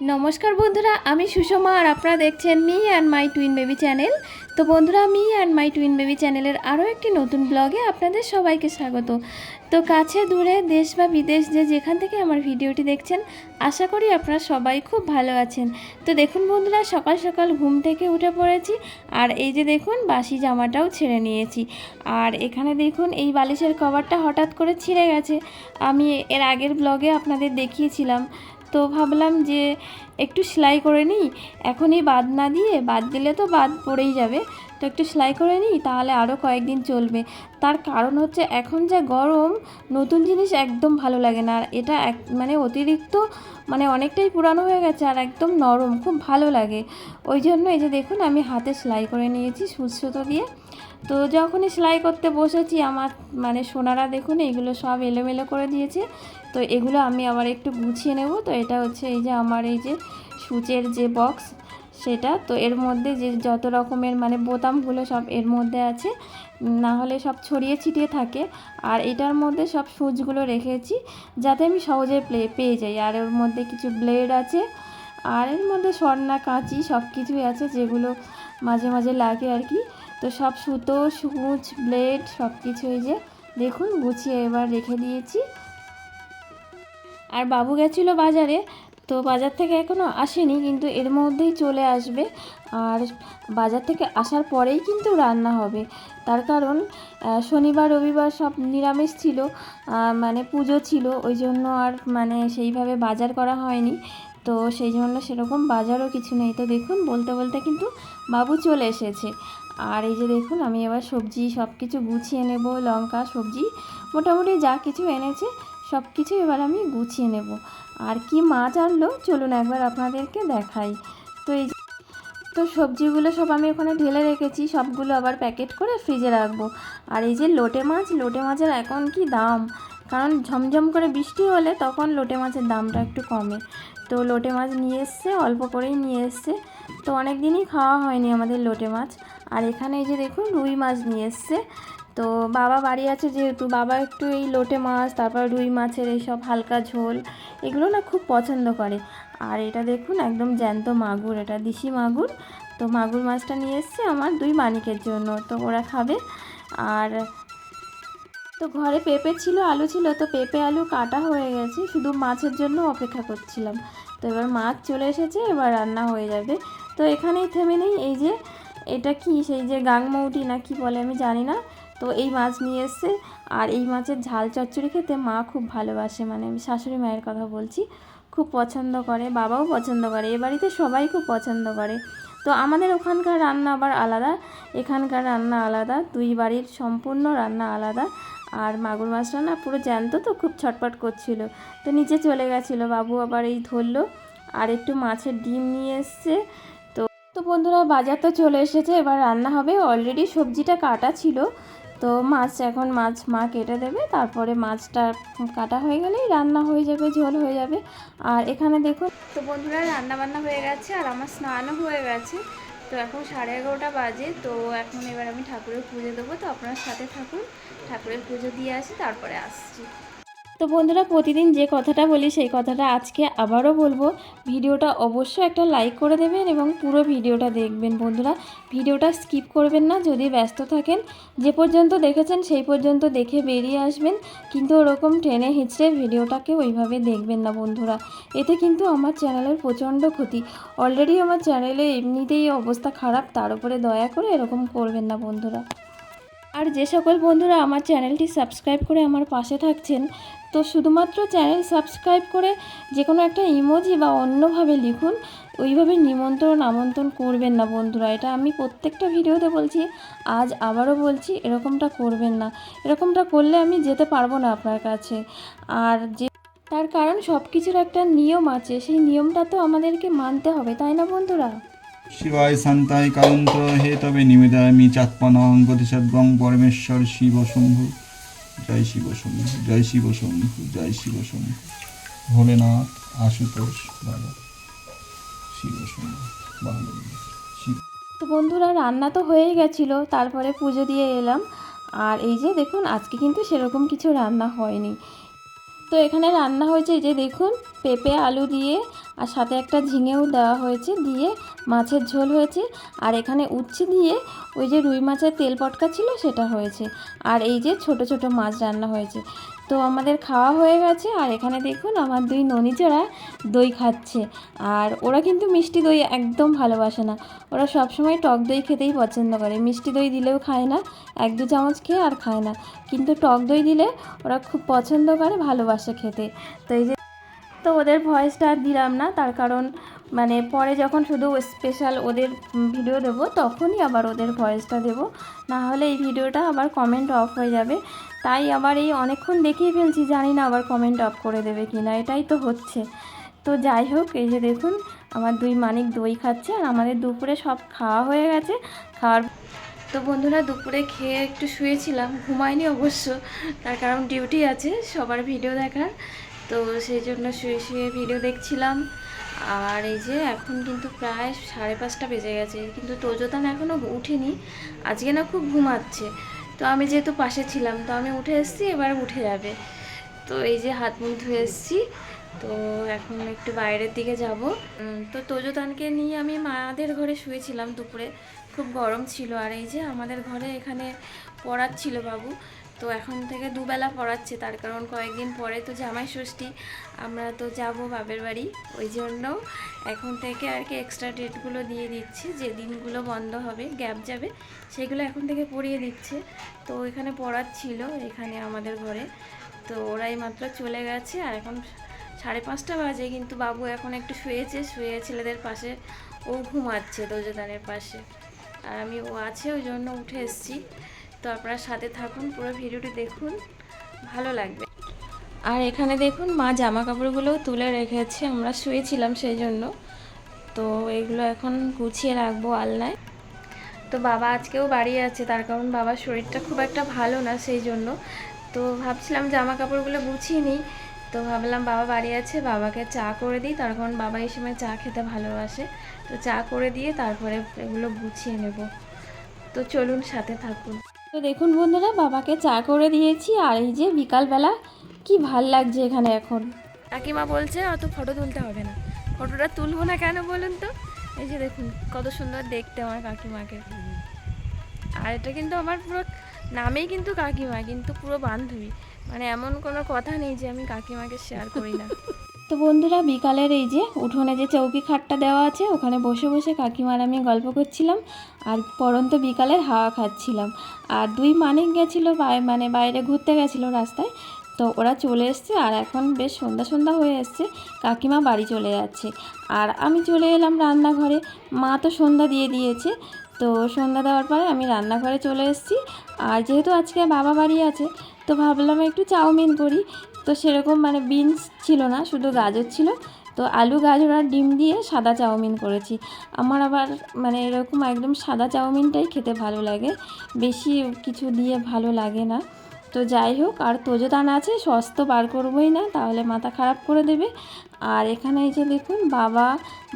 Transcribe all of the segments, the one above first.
নমস্কার বন্ধুরা, আমি সুষমা আর আপনারা দেখছেন me and my twin baby channel. তো বন্ধুরা, me and my twin baby চ্যানেলের আরও একটি নতুন ব্লগে আপনাদের সবাইকে স্বাগত। তো কাছে দূরে দেশ বা বিদেশ যে যেখান থেকে আমার ভিডিওটি দেখছেন, আশা করি আপনারা সবাই খুব ভালো আছেন। তো দেখুন বন্ধুরা, সকাল সকাল ঘুম থেকে উঠে পড়েছি, আর এই যে দেখুন, বাসি জামাটাও ছেড়ে নিয়েছি। আর এখানে দেখুন, এই বালিশের কভারটা হঠাৎ করে ছিঁড়ে গেছে। আমি এর আগের ব্লগে আপনাদের দেখিয়েছিলাম। তো ভাবলাম যে একটু সেলাই করে নিই। এখনই বাদ না দিয়ে, বাদ দিলে তো বাদ পড়েই যাবে। তো একটু সেলাই করে নিই, তাহলে আরও কয়েকদিন চলবে। তার কারণ হচ্ছে এখন যে গরম, নতুন জিনিস একদম ভালো লাগে না। আর এটা এক মানে অতিরিক্ত মানে অনেকটাই পুরানো হয়ে গেছে আর একদম নরম, খুব ভালো লাগে। ওই জন্য এই যে দেখুন, আমি হাতে সেলাই করে নিয়েছি সুচ সুতো দিয়ে। তো যখনই সেলাই করতে বসেছি, আমার মানে সোনারা দেখুন এইগুলো সব এলোমেলো করে দিয়েছে। তো এগুলো আমি আবার একটু গুছিয়ে নেব। তো এটা হচ্ছে এই যে আমার এই যে সূচের যে বক্স সেটা। তো এর মধ্যে যে যত রকমের মানে বোতামগুলো সব এর মধ্যে আছে, না হলে সব ছড়িয়ে ছিটিয়ে থাকে। আর এটার মধ্যে সব সুচগুলো রেখেছি, যাতে আমি সহজে পেয়ে যাই। আর ওর মধ্যে কিছু ব্লেড আছে, আর এর মধ্যে স্বর্ণা, কাঁচি সব কিছুই আছে, যেগুলো মাঝে মাঝে লাগে আর কি। তো সব সুতো, সূচ, ব্লেড, সব কিছু এই যে দেখুন, গুছিয়ে এবার রেখে দিয়েছি। আর বাবু গেছিল বাজারে, তো বাজার থেকে এখনও আসেনি, কিন্তু এর মধ্যেই চলে আসবে। আর বাজার থেকে আসার পরেই কিন্তু রান্না হবে। তার কারণ শনিবার, রবিবার সব নিরামিষ ছিল মানে পুজো ছিল, ওই জন্য আর মানে সেইভাবে বাজার করা হয়নি। তো সেই জন্য সেরকম বাজারও কিছু নেই। তো দেখুন, বলতে বলতে কিন্তু বাবু চলে এসেছে। আর এই যে দেখুন, আমি এবার সবজি সব কিছু গুছিয়ে নেব, লঙ্কা, সবজি, মোটামুটি যা কিছু এনেছে সব কিছু এবার আমি গুছিয়ে নেব। আর কি মাছ আনলো, চলুন একবার আপনাদেরকে দেখাই। তো এই তো সবজিগুলো সব আমি ওখানে ঢেলে রেখেছি, সবগুলো আবার প্যাকেট করে ফ্রিজে রাখব। আর এই যে লোটে মাছ, লোটে মাছের এখন কি দাম? কারণ ঝমঝম করে বৃষ্টি হলে তখন লোটে মাছের দামটা একটু কমে। তো লোটে মাছ নিয়ে এসছে, অল্প করেই নিয়ে এসছে। তো অনেক দিনই খাওয়া হয়নি আমাদের লোটে মাছ। আর এখানে এই যে দেখুন রুই মাছ নিয়ে এসছে। তো বাবা বাড়ি আছে যেহেতু, বাবা একটু এই লোটে মাছ, তারপর রুই মাছের এইসব হালকা ঝোল, এগুলো না খুব পছন্দ করে। আর এটা দেখুন একদম জ্যান্ত মাগুর, এটা দিশি মাগুর। তো মাগুর মাছটা নিয়ে এসছে আমার দুই মানিকের জন্য, তো ওরা খাবে। আর তো ঘরে পেঁপে ছিল, আলু ছিল, তো পেঁপে, আলু কাটা হয়ে গেছে, শুধু মাছের জন্য অপেক্ষা করছিলাম। তো এবার মাছ চলে এসেছে, এবার রান্না হয়ে যাবে। তো এখানেই থেমে নেই, এই যে এটা কি? সেই যে গাংমৌটি না কি বলে, আমি জানি না। তো এই মাছ নিয়ে এসছে। আর এই মাছের ঝাল চচ্চড়ি খেতে মা খুব ভালোবাসে। মানে আমি শাশুড়ি মায়ের কথা বলছি। খুব পছন্দ করে, বাবাও পছন্দ করে। এ বাড়িতে সবাই খুব পছন্দ করে। তো আমাদের ওখানকার রান্না আবার আলাদা। এখানকার রান্না আলাদা। দুই বাড়ির সম্পূর্ণ রান্না আলাদা। আর মাগুর মাছটা না পুরো জ্যান্ত তো, খুব ছটপট করছিল। তো নিচে চলে গেছিল। বাবু আবার এই ধরলো। আর একটু মাছের ডিম নিয়ে এসছে। বন্ধুরা, বাজার তো চলে এসেছে, এবার রান্না হবে। অলরেডি সবজিটা কাটা ছিল, তো মাছ এখন মাছ মা কেটে দেবে, তারপরে মাছটা কাটা হয়ে গেলেই রান্না হয়ে যাবে, ঝোল হয়ে যাবে। আর এখানে দেখুন, তো বন্ধুরা রান্না বান্না হয়ে গেছে, আর আমার স্নানও হয়ে গেছে। তো এখন সাড়ে এগারোটা বাজে, তো এখন এবার আমি ঠাকুরের পুজো দেবো, তো আপনার সাথে থাকুন। ঠাকুরের পুজো দিয়ে আসি, তারপরে আসছি। তো বন্ধুরা প্রতিদিন যে কথাটা বলি সেই কথাটা আজকে আবারও বলব। ভিডিওটা অবশ্যই একটা লাইক করে দেবেন এবং পুরো ভিডিওটা দেখবেন বন্ধুরা। ভিডিওটা স্কিপ করবেন না, যদি ব্যস্ত থাকেন। যে পর্যন্ত দেখেছেন সেই পর্যন্ত দেখে বেরিয়ে আসবেন। কিন্তু ওরকম ট্রেনে হিঁচড়ে ভিডিওটাকে ওইভাবে দেখবেন না বন্ধুরা। এতে কিন্তু আমার চ্যানেলের প্রচণ্ড ক্ষতি। অলরেডি আমার চ্যানেলে এমনিতেই অবস্থা খারাপ, তার উপরে দয়া করে এরকম করবেন না বন্ধুরা। আর যে সকল বন্ধুরা আমার চ্যানেলটি সাবস্ক্রাইব করে আমার পাশে থাকছেন তো শুধুমাত্র চ্যানেল সাবস্ক্রাইব করে যে কোনো একটা ইমোজি বা অন্যভাবে লিখুন, ওইভাবে নিমন্ত্রণ, আমন্ত্রণ করবেন না বন্ধুরা। এটা আমি প্রত্যেকটা ভিডিওতে বলছি, আজ আবারও বলছি, এরকমটা করবেন না। এরকমটা করলে আমি যেতে পারব না আপনার কাছে। আর যে তার কারণ সব কিছুর একটা নিয়ম আছে, সেই নিয়মটা তো আমাদেরকে মানতে হবে, তাই না বন্ধুরা? শিবায় শান্তায় কারন্ত হে তবে নিবেদামি চাত্মনং প্রতিসদ্গং পরমেশ্বর শিব শম্ভু। জয় শিব জয় শিব জয় শিব ভোলেনাথ, আশুতোষ, বাবা শিব। তো বন্ধুরা, রান্না তো হয়েই গেছিল, তারপরে পুজো দিয়ে এলাম। আর এই যে দেখুন, আজকে কিন্তু সেরকম কিছু রান্না হয়নি। তো এখানে রান্না হয়েছে, এই যে দেখুন পেঁপে, আলু দিয়ে আর সাথে একটা ঝিঙেও দেওয়া হয়েছে দিয়ে মাছের ঝোল হয়েছে। আর এখানে উচ্ছে দিয়ে ওই যে রুই মাছের তেল পটকা ছিল সেটা হয়েছে। আর এই যে ছোট ছোট মাছ রান্না হয়েছে। তো আমাদের খাওয়া হয়ে গেছে আর এখানে দেখুন আমার দুই ননিচোরা দই খাচ্ছে। আর ওরা কিন্তু মিষ্টি দই একদম ভালোবাসে না। ওরা সবসময় টক দই খেতেই পছন্দ করে। মিষ্টি দই দিলেও খায় না, এক দু চামচ খেয়ে আর খায় না। কিন্তু টক দই দিলে ওরা খুব পছন্দ করে, ভালোবাসে খেতে। তো এই যে তো ওদের ভয়েসটা আর দিলাম না, তার কারণ মানে পরে যখন শুধু স্পেশাল ওদের ভিডিও দেবো, তখনই আবার ওদের ভয়েসটা দেবো। না হলে এই ভিডিওটা আবার কমেন্ট অফ হয়ে যাবে। তাই আবার এই অনেকক্ষণ দেখিয়ে ফেলছি, জানি না আবার কমেন্ট অফ করে দেবে কি না এটাই তো হচ্ছে। তো যাই হোক, এই যে দেখুন, আমার দুই মানিক দই খাচ্ছে আর আমাদের দুপুরে সব খাওয়া হয়ে গেছে, খাওয়ার তো বন্ধুরা দুপুরে খেয়ে একটু শুয়েছিলাম ঘুমাইনি অবশ্য, তার কারণ ডিউটি আছে, সবার ভিডিও দেখার। তো সেই জন্য শুয়ে শুয়ে ভিডিও দেখছিলাম। আর এই যে এখন কিন্তু প্রায় সাড়ে পাঁচটা বেজে গেছে, কিন্তু তোজোতান এখনও উঠেনি, আজকে না খুব ঘুমাচ্ছে। তো আমি যেহেতু পাশে ছিলাম, তো আমি উঠে এসেছি, এবার উঠে যাবে। তো এই যে হাত মুখ ধুয়ে এসেছি, তো এখন একটু বাইরের দিকে যাব। তো তোজোতানকে নিয়ে আমি মাদের ঘরে শুয়েছিলাম দুপুরে, খুব গরম ছিল। আর এই যে আমাদের ঘরে এখানে পড়াচ্ছিল বাবু তো এখন থেকে দুবেলা পড়াচ্ছে, তার কারণ কয়েকদিন পরে তো জামাই ষষ্ঠী, আমরা তো যাব বাপের বাড়ি, ওই জন্য এখন থেকে আর কি এক্সট্রা ডেটগুলো দিয়ে দিচ্ছি, যে দিনগুলো বন্ধ হবে গ্যাপ যাবে, সেগুলো এখন থেকে পড়িয়ে দিচ্ছে। তো এখানে পড়াচ্ছিল এখানে আমাদের ঘরে, তো ওরাই মাত্র চলে গেছে, আর এখন সাড়ে পাঁচটা বাজে, কিন্তু বাবু এখন একটু শুয়েছে, শুয়ে ছেলেদের পাশে, ও ঘুমাচ্ছে দোজদানের পাশে। আর আমি, ও আছে, ওই জন্য উঠে এসেছি। তো আপনারা সাথে থাকুন পুরো ভিডিওটি দেখুন ভালো লাগবে। আর এখানে দেখুন মা জামা কাপড়গুলোও তুলে রেখেছে আমরা শুয়েছিলাম সেই জন্য। তো এগুলো এখন গুছিয়ে রাখব আলনায়। তো বাবা আজকেও বাড়ি আছে তার কারণ বাবার শরীরটা খুব একটা ভালো না সেই জন্য। তো ভাবছিলাম জামা কাপড়গুলো গুছিয়ে নিই। তো ভাবলাম বাবা বাড়ি আছে বাবাকে চা করে দিই তার কারণ বাবা এই সময় চা খেতে ভালোবাসে। তো চা করে দিয়ে তারপরে এগুলো গুছিয়ে নেব। তো চলুন সাথে থাকুন। তো দেখুন বন্ধুরা বাবাকে চা করে দিয়েছি আর এই যে বিকালবেলা কি ভালো লাগছে এখানে এখন। কাকিমা বলছে অত ফটো তুলতে হবে না। ফটোটা তুলবো না কেন বলুন তো? এই যে দেখুন কত সুন্দর দেখতে আমার কাকিমাকে। আর এটা কিন্তু আমার পুরো নামেই কিন্তু কাকিমা কিন্তু পুরো বান্ধবী। মানে এমন কোনো কথা নেই যে আমি কাকিমাকে শেয়ার করি না। তো বন্ধুরা, বিকালের এই যে উঠোনে যে চৌকি খাটটা দেওয়া আছে, ওখানে বসে বসে কাকিমার আমি গল্প করছিলাম আর পরন্ত বিকালের হাওয়া খাচ্ছিলাম। আর দুই মানিক গেছিল মানে বাইরে ঘুরতে গেছিল রাস্তায়, তো ওরা চলে এসছে আর এখন বেশ সন্ধ্যা সন্ধ্যা হয়ে এসছে, কাকিমা বাড়ি চলে যাচ্ছে। আর আমি চলে এলাম রান্নাঘরে, মা তো সন্ধ্যা দিয়ে দিয়েছে, তো সন্ধ্যা দেওয়ার পরে আমি রান্নাঘরে চলে এসেছি। আর যেহেতু আজকে বাবা বাড়ি আছে, তো ভাবলাম একটু চাউমিন করি তো সেরকম মানে বিনস ছিল না, শুধু গাজর ছিল। তো আলু, গাজর আর ডিম দিয়ে সাদা চাউমিন করেছি। আমার আবার মানে এরকম একদম সাদা চাউমিনটাই খেতে ভালো লাগে। বেশি কিছু দিয়ে ভালো লাগে না। তো যাই হোক, আর তোজোদান আছে, সস তো বার করবোই না, তাহলে মাথা খারাপ করে দেবে। আর এখানে এই যে দেখুন, বাবা,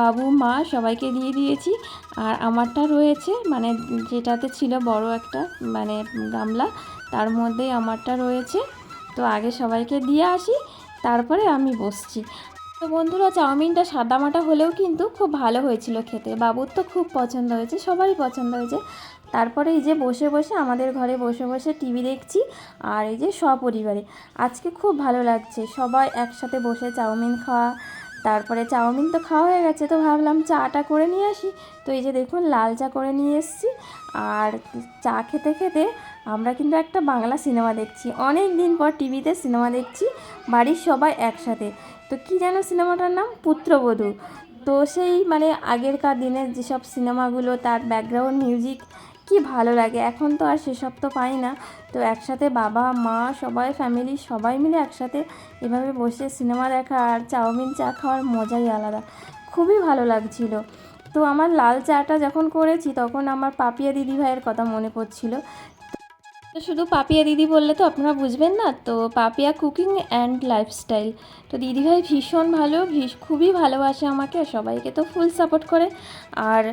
বাবু, মা সবাইকে দিয়ে দিয়েছি। আর আমারটা রয়েছে মানে যেটাতে ছিল বড় একটা মানে গামলা, তার মধ্যেই আমারটা রয়েছে। তো আগে সবাইকে দিয়ে আসি, তারপরে আমি বসছি। তো বন্ধুরা, চাউমিনটা সাদামাটা হলেও কিন্তু খুব ভালো হয়েছিল খেতে। বাবুর তো খুব পছন্দ হয়েছে, সবারই পছন্দ হয়েছে। তারপরে এই যে বসে বসে, আমাদের ঘরে বসে বসে টিভি দেখছি, আর এই যে সপরিবারে। আজকে খুব ভালো লাগছে, সবাই একসাথে বসে চাউমিন খাওয়া, তারপরে চাউমিন তো খাওয়া হয়ে গেছে, তো ভাবলাম চাটা করে নিয়ে আসি। তো এই যে দেখুন, লাল চা করে নিয়ে এসেছি, আর চা খেতে খেতে আমরা কিন্তু একটা বাংলা সিনেমা দেখছি। অনেক দিন পর টিভিতে সিনেমা দেখছি, বাড়ির সবাই একসাথে। তো কী যেন সিনেমাটার নাম? পুত্রবধূ। তো সেই মানে আগেরকার দিনের যেসব সিনেমাগুলো, তার ব্যাকগ্রাউন্ড মিউজিক কি ভালো লাগে? এখন তো আর সেসব তো পাই না। তো একসাথে বাবা, মা, সবাই ফ্যামিলি সবাই মিলে একসাথে এভাবে বসে সিনেমা দেখা আর চাউমিন চা খাওয়ার মজাই আলাদা। খুবই ভালো লাগছিল। তো আমার লাল চাটা যখন করেছি, তখন আমার পাপিয়া দিদি ভাইয়ের কথা মনে পড়ছিল। তো শুধু পাপিয়া দিদি বললে তো আপনারা বুঝবেন না, তো পাপিয়া কুকিং অ্যান্ড লাইফস্টাইল। তো দিদিভাই ভীষণ ভালো, ভীষ খুবই ভালোবাসে আমাকে সবাইকে তো ফুল সাপোর্ট করে আর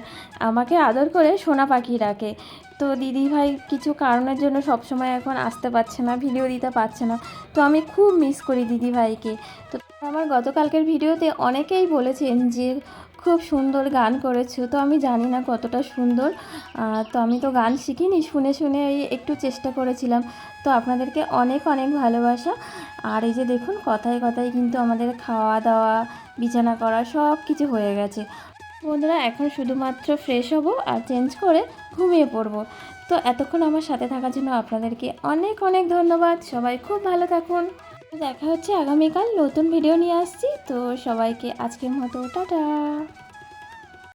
আমাকে আদর করে সোনা পাখি রাখে তো দিদিভাই কিছু কারণের জন্য সবসময় এখন আসতে পারছে না, ভিডিও দিতে পারছে না। তো আমি খুব মিস করি দিদিভাইকে তো আমার গতকালকের ভিডিওতে অনেকেই বলেছেন যে খুব সুন্দর গান করেছ, তো আমি জানি না কতটা সুন্দর। তো আমি তো গান শিখিনি, শুনে শুনে এই একটু চেষ্টা করেছিলাম। তো আপনাদেরকে অনেক অনেক ভালোবাসা। আর এই যে দেখুন, কথায় কথায় কিন্তু আমাদের খাওয়া দাওয়া, বিছানা করা সব কিছু হয়ে গেছে। বন্ধুরা, এখন শুধুমাত্র ফ্রেশ হব আর চেঞ্জ করে ঘুমিয়ে পড়ব। তো এতক্ষণ আমার সাথে থাকার জন্য আপনাদেরকে অনেক অনেক ধন্যবাদ। সবাই খুব ভালো থাকুন। দেখা হচ্ছে আগামীকাল নতুন ভিডিও নিয়ে আসছি। তো সবাইকে আজকের মতো টাটা।